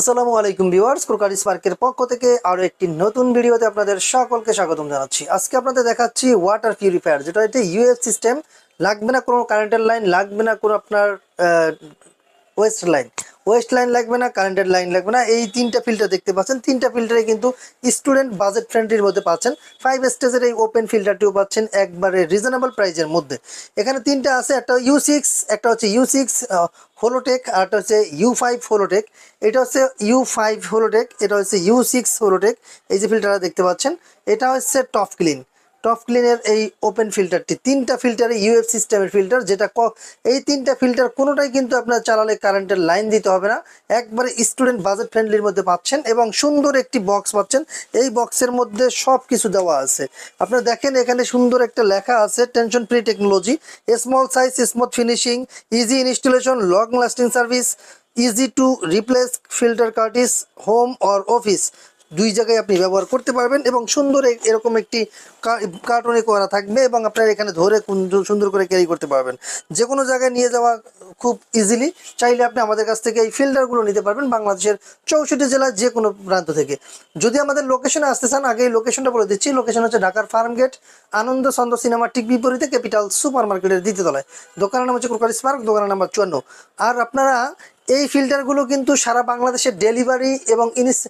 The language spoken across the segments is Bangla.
আসসালামু আলাইকুম ভিউয়ার্স, ক্রোকারি স্পার্কের পক্ষ থেকে আরও একটি নতুন ভিডিওতে আপনাদের সকলকে স্বাগতম জানাচ্ছি। আজকে আপনাদের দেখাচ্ছি ওয়াটার পিউরিফায়ার যেটা এটা ইউএফ সিস্টেম লাগবে না কোনো কারেন্টের লাইন লাগবে না কোনো আপনার ওয়েস্ট লাইন ওয়েস্ট লাইন লাগবে না কারেন্টের লাইন লাগবে না। এই তিনটা ফিল্টার দেখতে পাচ্ছেন। তিনটা ফিল্টারে কিন্তু স্টুডেন্ট বাজেট ফ্রেন্ডলির মধ্যে পাচ্ছেন। ফাইভ স্টেজের এই ওপেন ফিল্টারটিও পাচ্ছেন একবারে রিজনেবল প্রাইজের মধ্যে। এখানে তিনটা আছে, একটা ইউ সিক্স একটা হচ্ছে ইউ সিক্স হোলোটেক আর একটা হচ্ছে ইউ ফাইভ হোলোটেক এটা হচ্ছে ইউ ফাইভ হোলোটেক এটা হচ্ছে ইউ সিক্স হোলোটেক এই যে ফিল্টারটা দেখতে পাচ্ছেন, এটা হচ্ছে টপ ক্লিন টপ ক্লিনের এই ওপেন ফিল্টারটি তিনটা ফিল্টারে ইউএফ সিস্টেমের ফিল্টার যেটা এই তিনটা ফিল্টার কোনোটাই কিন্তু আপনার চালালে কারেন্টের লাইন দিতে হবে না। একবারে স্টুডেন্ট বাজেট ফ্রেন্ডলির মধ্যে পাচ্ছেন এবং সুন্দর একটি বক্স পাচ্ছেন। এই বক্সের মধ্যে সব কিছু দেওয়া আছে। আপনারা দেখেন এখানে সুন্দর একটা লেখা আছে tension free technology small size smooth finishing easy installation long lasting service easy to replace filter Curtis home or office দুই জায়গায় আপনি ব্যবহার করতে পারবেন এবং সুন্দর এরকম একটি কার্টুনে করা থাকবে এবং আপনার এখানে ধরে সুন্দর করে ক্যারি করতে পারবেন। যে কোনো জায়গায় নিয়ে যাওয়া খুব ইজিলি চাইলে আপনি আমাদের কাছ থেকে এই ফিল্টারগুলো নিতে পারবেন বাংলাদেশের চৌষট্টি জেলার যে কোনো প্রান্ত থেকে। যদি আমাদের লোকেশনে আসতে চান, আগে লোকেশনটা বলে দিচ্ছি। লোকেশন হচ্ছে ঢাকার ফার্ম গেট আনন্দ চন্দ্র সিনেমার ঠিক বিপরীতে ক্যাপিটাল সুপার মার্কেটের দ্বিতীয় তলায়। দোকানের নাম হচ্ছে ক্রোকারি স্পার্ক দোকানের নাম্বার চুয়ান্ন। আর আপনারা এই ফিল্টারগুলো কিন্তু সারা বাংলাদেশের ডেলিভারি এবং ইনিস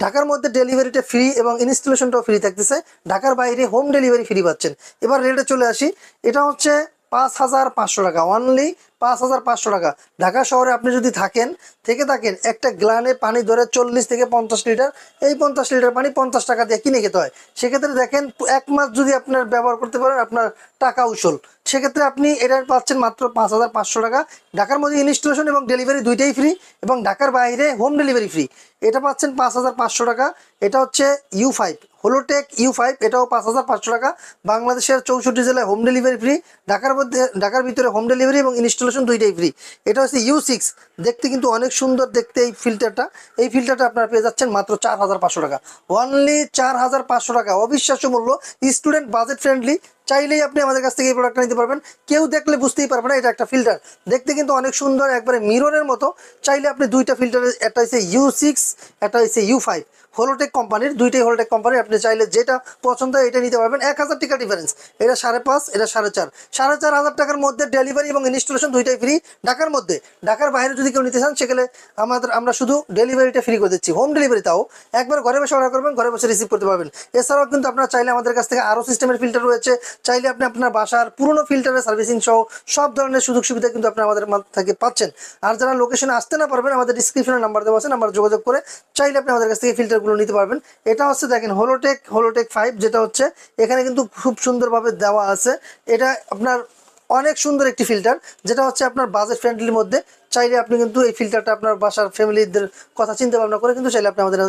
ঢাকার মধ্যে ডেলিভারিটা ফ্রি এবং ইনস্টলেশনটাও ফ্রি থাকতেছে। ঢাকার বাইরে হোম ডেলিভারি ফ্রি পাচ্ছেন। এবার রেটে চলে আসি। এটা হচ্ছে পাঁচ হাজার পাঁচশো টাকা। অনলি পাঁচ হাজার পাঁচশো টাকা। ঢাকা শহরে আপনি যদি থাকেন, থেকে থাকেন, একটা গ্লানে পানি ধরে চল্লিশ থেকে পঞ্চাশ লিটার, এই পঞ্চাশ লিটার পানি পঞ্চাশ টাকা দিয়ে কিনে খেতে হয়। সেক্ষেত্রে দেখেন, এক মাস যদি আপনার ব্যবহার করতে পারেন, আপনার টাকা উসল। সেক্ষেত্রে আপনি এটা পাচ্ছেন মাত্র পাঁচ হাজার পাঁচশো টাকা। ঢাকার মধ্যে ইনস্টলেশন এবং ডেলিভারি দুইটাই ফ্রি এবং ঢাকার বাইরে হোম ডেলিভারি ফ্রি এটা পাচ্ছেন পাঁচ হাজার পাঁচশো টাকা। এটা হচ্ছে U five Holotech U five এটাও পাঁচ হাজার পাঁচশো টাকা। বাংলাদেশের চৌষট্টি জেলায় হোম ডেলিভারি ফ্রি ঢাকার মধ্যে, ঢাকার ভিতরে হোম ডেলিভারি এবং ইনস্টলেশন দুইটাই ফ্রি এটা হচ্ছে ইউ সিক্স দেখতে কিন্তু অনেক সুন্দর দেখতে এই ফিল্টারটা এই ফিল্টারটা আপনারা পেয়ে যাচ্ছেন মাত্র চার হাজার পাঁচশো টাকা। অনলি চার হাজার পাঁচশো টাকা। অবিশ্বাস্য মূল্য স্টুডেন্ট বাজেট ফ্রেন্ডলি চাইলেই আপনি আমাদের কাছ থেকে এই প্রোডাক্টটা নিতে পারবেন। কেউ দেখলে বুঝতেই পারবে না এটা একটা ফিল্টার দেখতে কিন্তু অনেক সুন্দর, একবারে মিররের মতো। চাইলে আপনি দুইটা ফিল্টারের একটা হচ্ছে ইউ সিক্স একটা হচ্ছে ইউ ফাইভ হোলোটেক কোম্পানির দুইটাই হোলোটেক কোম্পানির আপনি চাইলে যেটা পছন্দ হয় এটা নিতে পারবেন। এক হাজার টাকা ডিফারেন্স এটা সাড়ে পাঁচ, এটা সাড়ে চার। সাড়ে চার হাজার টাকার মধ্যে ডেলিভারি এবং ইনস্টলেশন দুইটাই ফ্রি ঢাকার মধ্যে। ঢাকার বাইরে যদি কেউ নিতে চান সেখানে আমাদের, আমরা শুধু ডেলিভারিটা ফ্রি করে দিচ্ছি। হোম ডেলিভারি তাও। একবার ঘরে বসে অর্ডার করবেন, ঘরে বসে রিসিভ করতে পারবেন। এছাড়াও কিন্তু আপনারা চাইলে আমাদের কাছ থেকে আরও সিস্টেমের ফিল্টার রয়েছে। চাইলে আপনি আপনার বাসার পুরনো ফিল্টারের সার্ভিসিং সহ সব ধরনের সুযোগ সুবিধা কিন্তু আপনি আমাদের থেকে পাচ্ছেন। আর যারা লোকেশনে আসতে না পারবেন, আমাদের ডিসক্রিপশনে নাম্বার দেওয়া আছে নাম্বার যোগাযোগ করে চাইলে আপনি আমাদের কাছ থেকে ফিল্টারগুলো নিতে পারবেন। এটা হচ্ছে দেখেন হোলোটেক হোলোটেক ফাইভ যেটা হচ্ছে এখানে কিন্তু খুব সুন্দরভাবে দেওয়া আছে। এটা আপনার অনেক সুন্দর একটি ফিল্টার যেটা হচ্ছে আপনার বাজেট ফ্রেন্ডলির মধ্যে। চাইলে আপনি কিন্তু এই ফিল্টারটা আপনার বাসার ফ্যামিলিদের কথা, চিন্তা ভাবনা করে কিন্তু চাইলে আপনি আমাদের